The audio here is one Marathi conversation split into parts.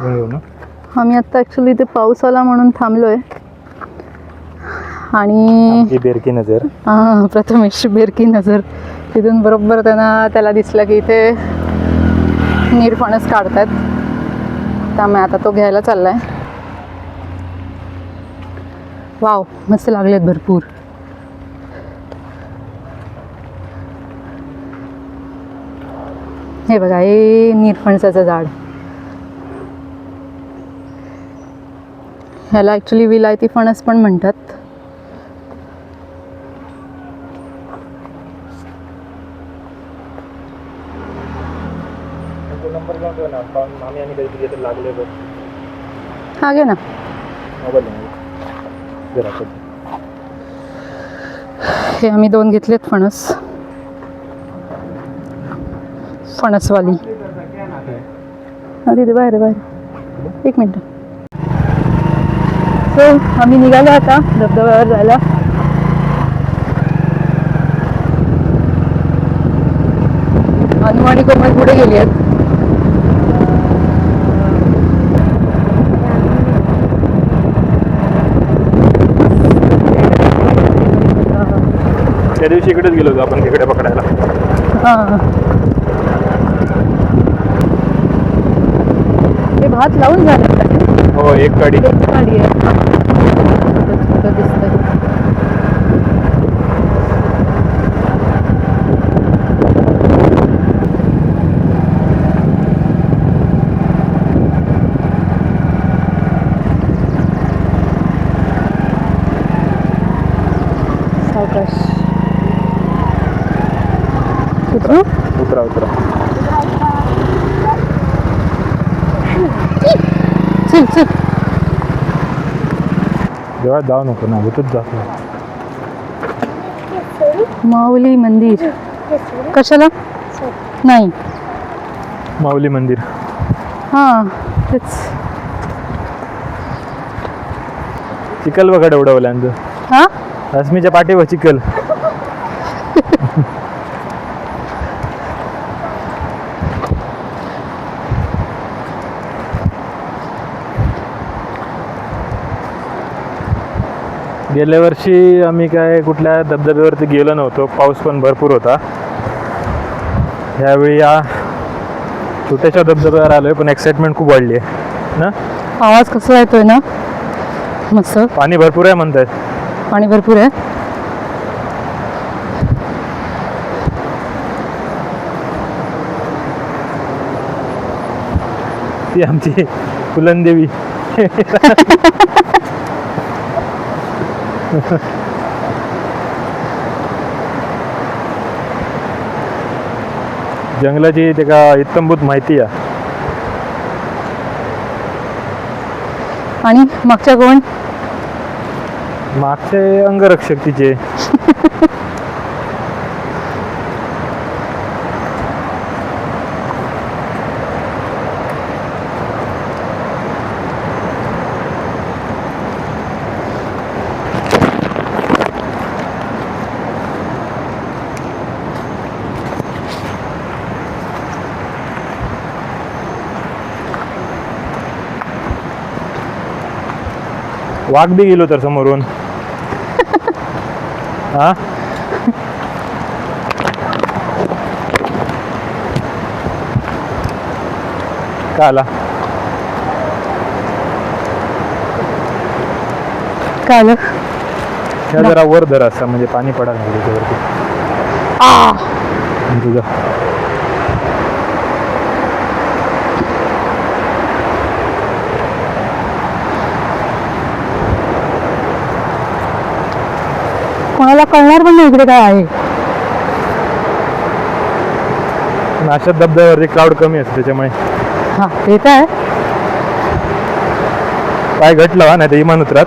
ना? आम्ही आता ॲक्च्युली इथे पाऊस आला म्हणून थांबलोय. आणि आमची बेरकी नजर. हां प्रथमेश बेरकी नजर. तिथून बरोबर त्यांना त्याला दिसलं की इथे निरफणस काढतात. त्यामुळे आता तो घ्यायला चाललाय. वाव मस्त लागलेत भरपूर. हे बघा हे निरफणसाचं झाड. ह्याला ॲक्च्युली विलायती फणस पण म्हणतात. हा घे ना. हे आम्ही दोन घेतलेत फणस. फणसवाली. तिथे बाहेर बाहेर एक मिनिट. सो आम्ही निघालो आता धबधब्यावर जायला अनु आणि कोमल पुढे गेली आहेत त्या दिवशी इकडेच गेलो होतो आपण खेकडे पकडायला. हां. हे भात लावून झालं. का हो एक गाडी. एक गाडी आहे. छोटं दिसतंय सावकाश उतरू उतरा उतरा चल चल जेव्हा जाऊ नको ना भूतच जातो. माऊली मंदिर. कशाला? नाही. माऊली मंदिर. हां तेच. चिखल बघा उडवल्यांचं हां? रश्मीच्या पाठीवर चिखल. गेल्या वर्षी आम्ही काय कुठल्या धबधब्यावरती गेलो नव्हतो. पाऊस पण भरपूर होता. ह्यावेळी या छोट्याशा धबधब्यावर आलोय पण एक्साइटमेंट खूप वाढली आहे. ना? आवाज कसला येतोय ना? मस्त. पाणी भरपूर आहे म्हणतात पाणी भरपूर आहे. ती आमची फुलनदेवी जंगलाची तेका इत्तमभूत माहिती आहे. आणि मागच्या कोण? मागचे अंगरक्षक तिचे. वाघ बी गेलो तर समोरून. हा? का आला? काय आलं? ह्या जरा वर धर असा म्हणजे पाणी पडायला लागलं त्याच्यावरती. आ! आणि तुझा कोणाला कळणार पण नाही इकडे काय आहे. नाशात धबधब्यावरती क्राऊड कमी असते त्याच्यामुळे. हा ते तर आहे पाय घटला हा, नाही तर इमान उतरात.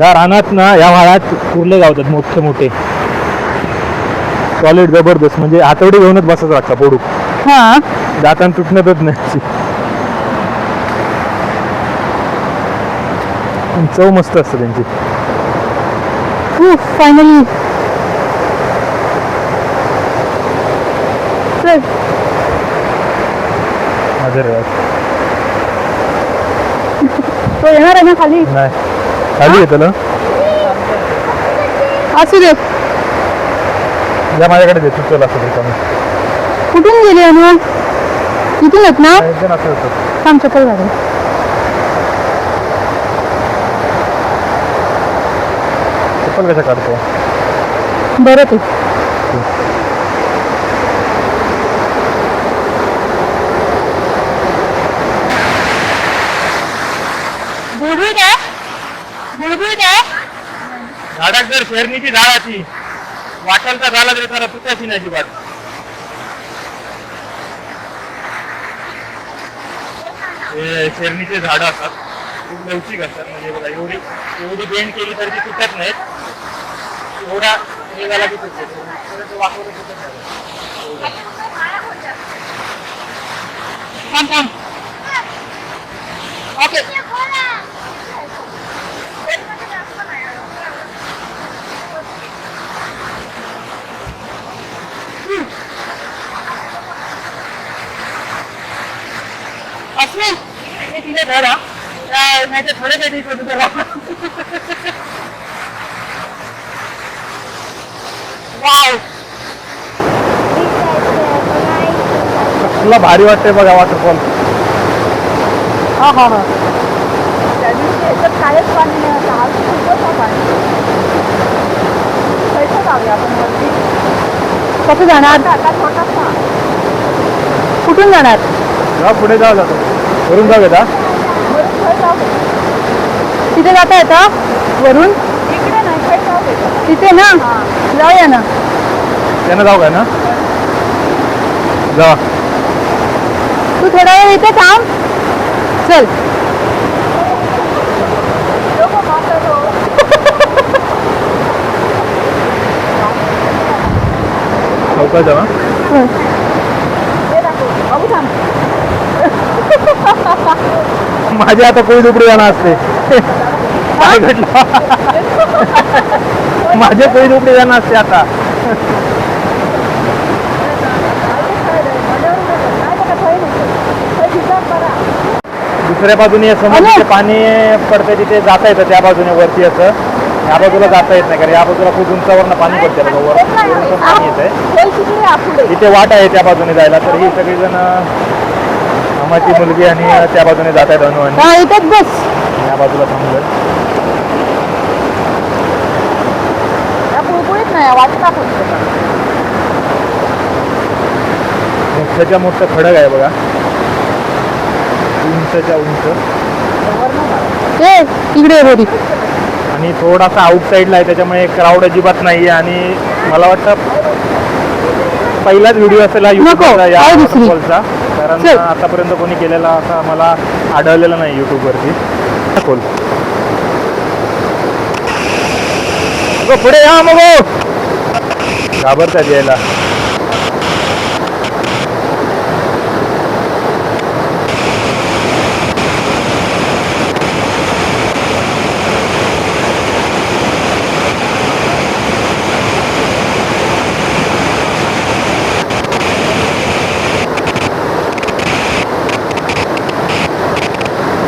या रानात ना या वाळात कुर्ले गावतात मोठे मोठे. सॉलिड जबरदस्त म्हणजे हातवडी घेऊनच बसायचं लागतं पोडू. हा. दातान तुटण्यातच नाही. चव मस्त असते त्यांची. फायनली तो येणार आहे ना खाली? नाही. खाली येतो ना? असू दे. या माझ्याकडे देतो चल असू कुठून गेले अनुवा इथून येत ना? थांब चप्पल घाल चप्पल कसं काढतो? बरं ते. झाडाक जर फेरणीची झाडाची वाटेल तर झाला तरी त्याला तुटायची नाही अजिबात हे शेरणीचे झाडं असतात. खूप लवचिक असतात. म्हणजे बघा एवढी एवढी बेंड केली तरी ती तुटत नाहीत. एवढा हे झाला की तुटते वाकवलं तुटत नाही. थांब. ओके. तिथे धर. हा नाही तर थोडे काही दिवस त्याला वाव. तुला भारी वाटते बघा वॉटरफॉल हा हा हा. कसं जाणार? कुठून जाणार? पुढे जाऊ जातो वरून जाऊ का तिथे जाता येतं? वरून? तिथे ना? जाऊया ना. त्यानं जाऊ का ना? जा तू थोडा वेळ इथे थांब. चल. लवकर जावा. माझी आता कोळी दुपडी जाणार असते. काय घडलं? माझे कोळी दुपडी जाणार असते आता. दुसऱ्या बाजूने समुद्राचे पाणी पडते तिथे जाता येतं त्या बाजूने वरती असं. या बाजूला जाता येत नाही कारण या बाजूला खूप उंचावरनं पाणी पडते बघा वर वरून पण पाणी येत आहे इथे वाट आहे त्या बाजूने जायला तर ही सगळीजण माझी मुलगी आणि त्या बाजूने जात आहेत अनु आणि हा बस. या बाजूला थांबलोय. पुळपुळीत नाही वाटत मोठ्याच्या मोठं खडक आहे बघा. उंचच्या उंच. इकडे आणि थोडासा आउट साईडला आहे त्याच्यामुळे क्राऊड अजिबात नाही आहे आणि मला वाटतं पहिलाच व्हिडिओ असेल हा नको, या आहे दुसरी. कारण. आतापर्यंत कोणी केलेला असा मला आढळलेला नाही युट्यूबवरती खोल अगं, पुढे या मग. घाबरतात यायला.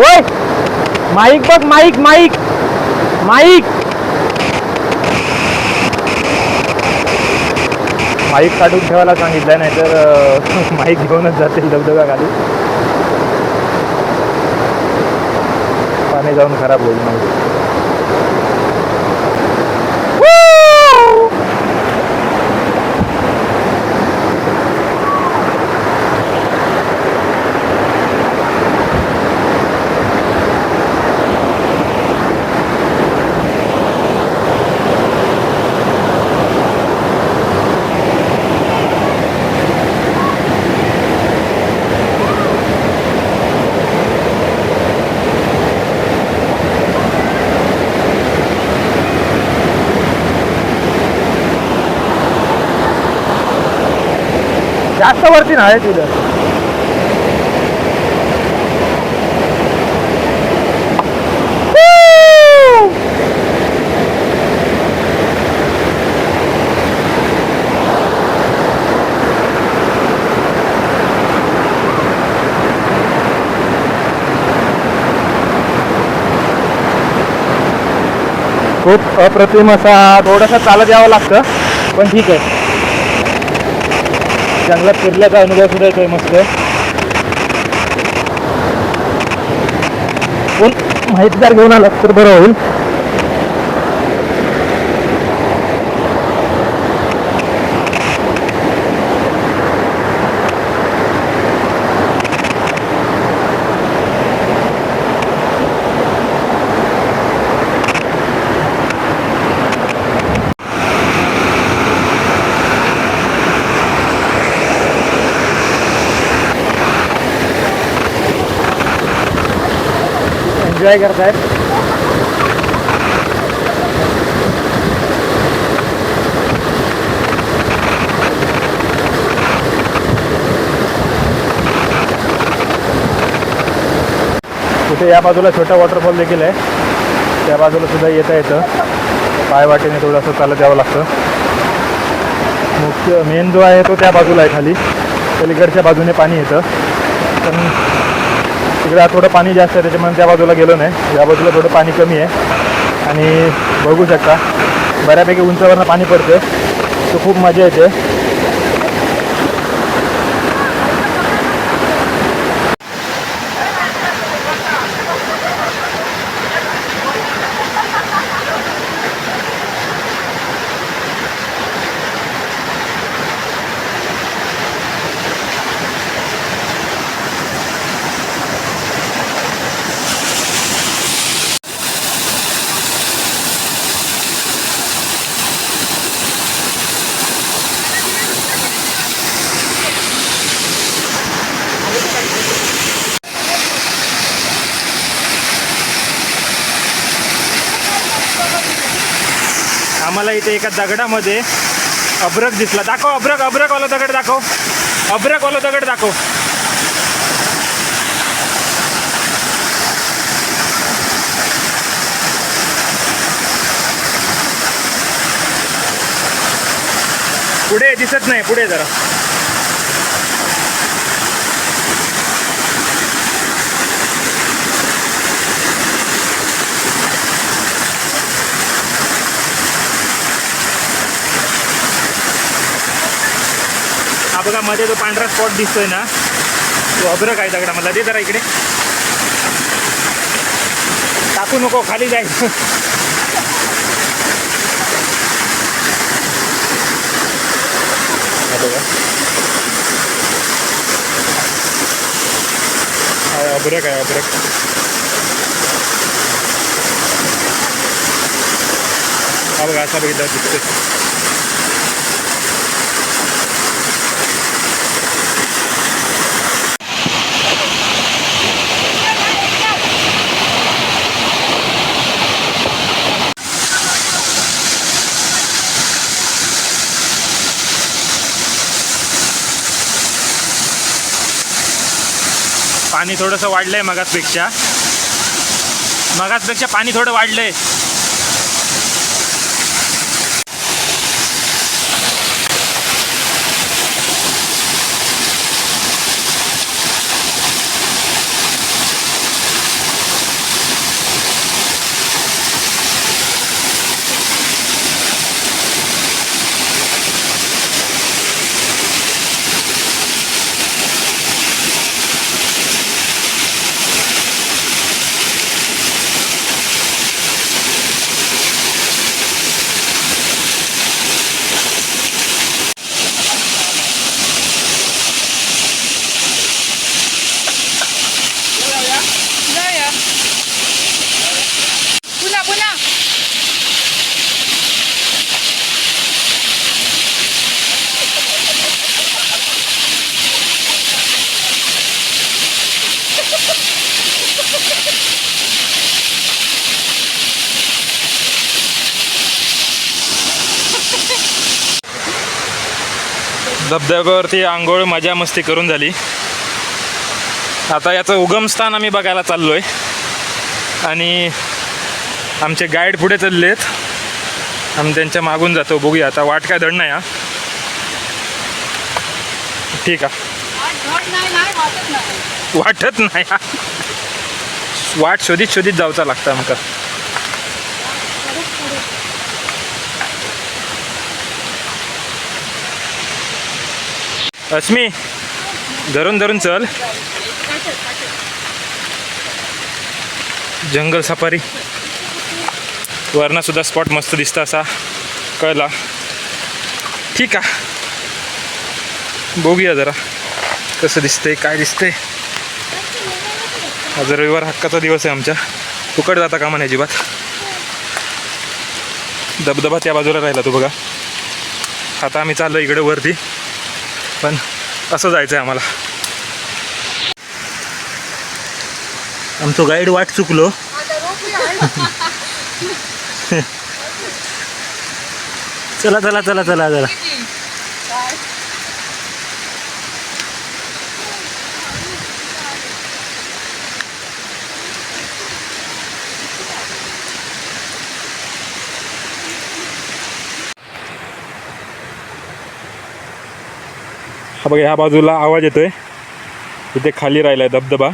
ओय माईक बघ माईक माईक. माईक. माईक काढून ठेवायला सांगितलंय नाहीतर माईक घेऊनच जातील धबधबा खाली पाणी जाऊन खराब होईल माईक जास्त वरती नाही तिथं. खूप अप्रतिम असा थोडंसं चालत यावं लागतं पण ठीक आहे. जंगलात फिरल्याचा अनुभव सुद्धा येतोय मस्त? पण माहितीदार घेऊन आलात तर बरं होईल. एन्जॉय करतायत तिथे या बाजूला छोटा वॉटरफॉल देखील आहे. त्या बाजूला सुद्धा येता येतं. पायवाटेने थोडंसं चालत यावं लागतं. मुख्य मेन जो आहे तो त्या बाजूला आहे खाली. पलीकडच्या बाजूने पाणी येतं. तिकडे थोडं पाणी जास्त आहे त्याच्यामुळे त्या बाजूला गेलो नाही. या बाजूला थोडं पाणी कमी आहे. आणि बघू शकता बऱ्यापैकी उंचावरनं पाणी पडतं तो खूप मजा येते आम्हाला इथे एका दगडामध्ये अब्रक दिसला. दाखव अब्रक अब्रकवाला दगड दाखव. अब्रकवाला दगड दाखव. पुढे दिसत नाही पुढे जरा. बघा मध्ये जो पांढरा स्पॉट दिसतोय ना. तो अब्रक आहे दगडा मला दे जरा इकडे. टाकू नको खाली जाईल हा अब्रक आहे अब्रक हा बघा असा बघितला दिसतोय. पाणी थोडंसं वाढलंय मगाचपेक्षा मगाचपेक्षा पाणी थोडं वाढलंय. धबधब्यावरती आंघोळ मजा मस्ती करून झाली. आता याचं उगमस्थान आम्ही बघायला चाललो आहे आणि आमचे गाईड पुढे चालले आहेत आम्ही त्यांच्या मागून जातो. बघूया. आता वाट काय धड नाही हा ठीक आहे. वाटत नाही. हा. वाट शोधित शोधित जाऊचा लागतं आमका. अस्मी धरून धरून चल. जंगल सफारी. वरनं सुद्धा स्पॉट मस्त दिसतं असा. कळला. ठीक आहे. बघूया जरा कसं दिसतंय काय दिसतंय. आज रविवार हक्काचा दिवस आहे आमच्या. तुकड जाता का म्हणे अजिबात. दबदबा त्या बाजूला राहिला तू बघा. आता आम्ही चाललो इकडे वरती. पण असं जायचं आहे आम्हाला. आमचं गाईड वाट चुकलो. चला चला चला चला चला. बघा ह्या बाजूला आवाज येतोय. इथे खाली राहिला आहे धबधबा.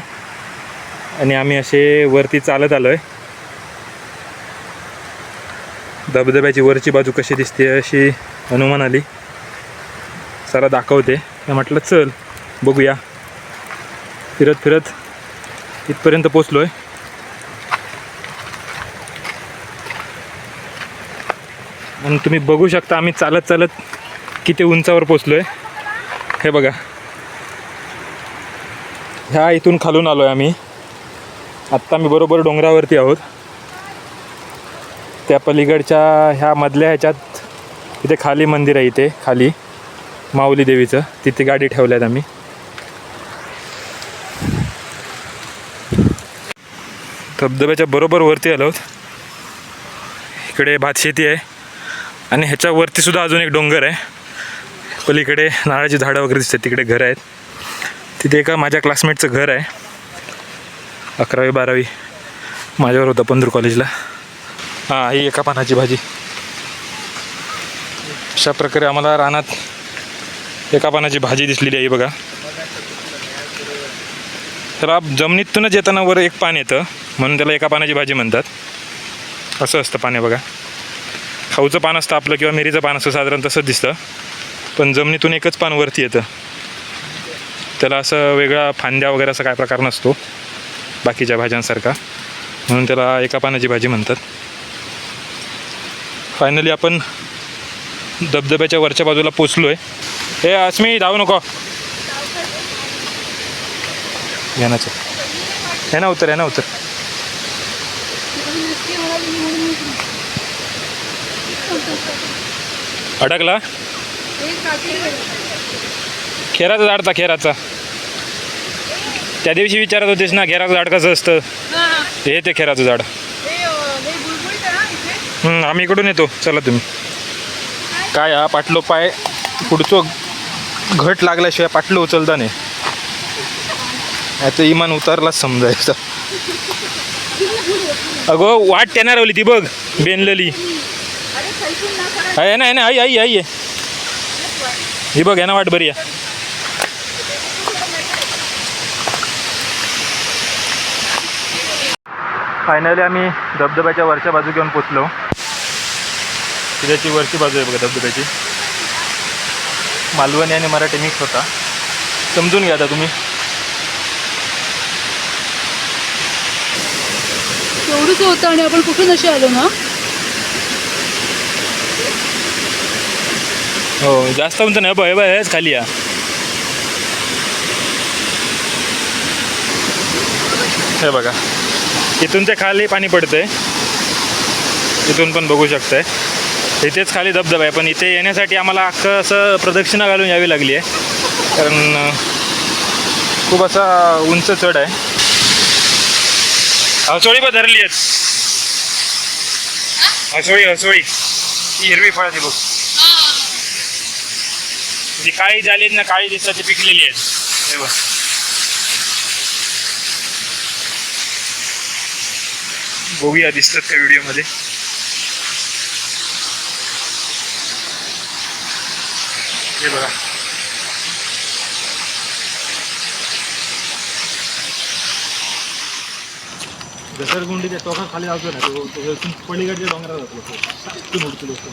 आणि आम्ही असे वरती चालत आलो आहे धबधब्याची वरची बाजू कशी दिसते अशी अनुमान आली. चला दाखवते. म्हटलं चल बघूया. फिरत फिरत इथपर्यंत पोचलो आहे आणि तुम्ही बघू शकता आम्ही चालत चालत किती उंचावर पोचलो आहे हे बघा. ह्या इथून खालून आलो आहे आम्ही. आत्ता मी बरोबर डोंगरावरती आहोत. त्या पलीकडच्या ह्या मधल्या ह्याच्यात इथे खाली मंदिर आहे इथे खाली. माऊली देवीचं. तिथे गाडी ठेवल्यात आम्ही. धबधब्याच्या बरोबर वरती आलो आहोत इकडे भातशेती आहे. आणि ह्याच्यावरतीसुद्धा सुद्धा अजून एक डोंगर आहे. पलीकडे नारळाची झाडं वगैरे दिसतात तिकडे घरं आहेत. तिथे एका माझ्या क्लासमेटचं घर आहे. अकरावी बारावी. माझ्यावर होतं पंधरू कॉलेजला हां ही एका पानाची भाजी. अशा प्रकारे आम्हाला रानात एका पानाची भाजी दिसलेली आहे बघा. तर आप जमिनीतूनच येताना वर एक पान येतं म्हणून त्याला एका पानाची भाजी म्हणतात. असं असतं पाणी बघा. खाऊचं पान असतं आपलं किंवा मिरीचं पान असतं साधारण तसंच दिसतं. पण जमिनीतून एकच पान वरती येतं. त्याला असं वेगळा फांद्या वगैरे असा काय प्रकार नसतो. बाकीच्या भाज्यांसारखा. म्हणून त्याला एका पानाची भाजी म्हणतात. फायनली आपण धबधब्याच्या वरच्या बाजूला पोचलो आहे हे अस्मी धावू नको. यानाचं हे ना उतर हे ना उतर. अडकला? खेराचं झाड ता खेराचा. त्या दिवशी विचारत होतेस ना खेराचं झाड कसं असतं? हे. ते खेराचं झाड. आम्ही इकडून येतो. चला तुम्ही. काय हा पाटलो पाय पुढचं घट लागल्याशिवाय पाटलं उचलता नाही. याचं इमान उतारलाच समजायचं अगो वाट त्यांना ती बघ बेनलेली. आहे ना आहे ना आई आई आई आहे ही बघ आहे ना वाट बरी आहे. फायनली आम्ही धबधब्याच्या वरच्या बाजू घेऊन पोचलो. त्याची वरची बाजू आहे बघा धबधब्याची. मालवणी आणि मराठी मिक्स होता. समजून घ्या आता तुम्ही. एवढंच होतं आणि आपण कुठून असे आलो ना? हो जास्त उंच नाही बाय बाय हेच खाली या. हे बघा. इथून ते खाली पाणी पडतंय. इथून पण बघू शकताय. इथेच खाली धबधबा आहे पण इथे येण्यासाठी आम्हाला अख्खं असं प्रदक्षिणा घालून यावी लागली आहे कारण खूप असा उंच चढ आहे. हसोळी पण धरली आहेत हसोळी. हसोळी हिरवी फळाची बघ. जी काळी झाली ना काळी दिसतात ती पिकलेली आहेत हे बघ. बघूया दिसतात त्या व्हिडिओमध्ये? हे बघा. घसरगुंडी त्या टोका खाली जातो ना तो पलीकडच्या डोंगरावर जातो. तो. उडतो तो.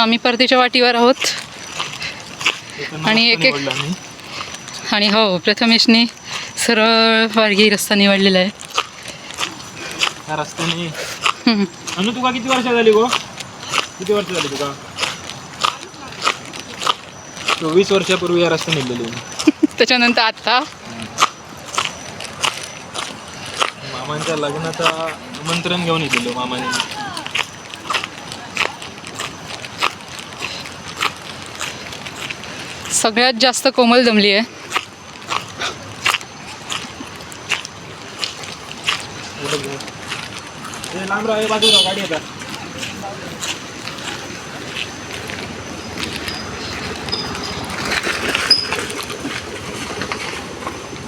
आम्ही परतीच्या वाटीवर आहोत. आणि एक- एक-. आणि हो प्रथमेशने सरळ वारगी रस्ता निवडलेला आहे. त्या रस्त्याने. अनु तुका किती वर्ष झाली गो? किती वर्ष झाली तुका? चोवीस वर्षापूर्वी या रस्ता निघलेली त्याच्यानंतर आता? मामांच्या लग्नाचा आमंत्रण घेऊन येलेलो मामाने. सगळ्यात जास्त कोमल जमली आहे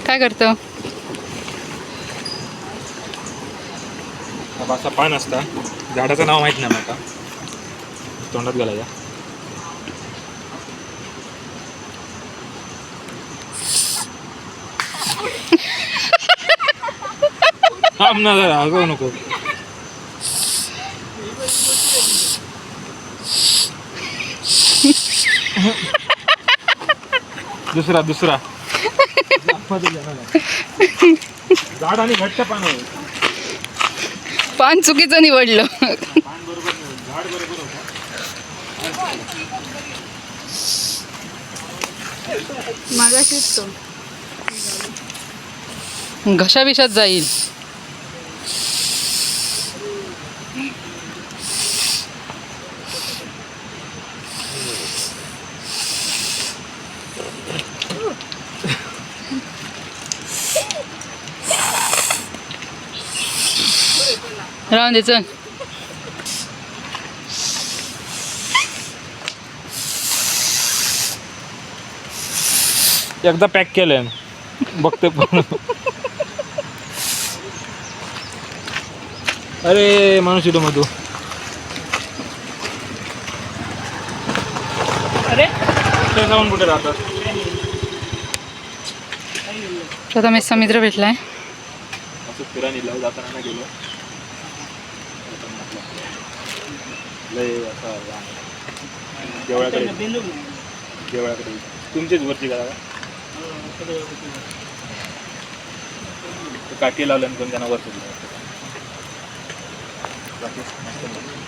काय करतं? असा पान असता. झाडाचं नाव माहीत नाही माका तोंडात घालायचा थांब ना जरा आगाऊ नको. दुसरा दुसरा. झाड आणि घट्ट पान पान चुकीचं निवडलं. पान बरोबर नाही, झाड बरोबर होतं घशाविषात जाईल. राहून दे चल. एकदा पॅक केलंय. बघते पण. अरे माणूस इथं मधू. अरे. ते जाऊन कुठे राहतात? प्रथमेशचा मित्र भेटलाय. असं फिरा निघलं जाताना गेलो. लय असा देवळाकडे. देवळाकडे. तुमचीच वरची करा काठी लावल्यानंतर त्यांना वरती बाकी?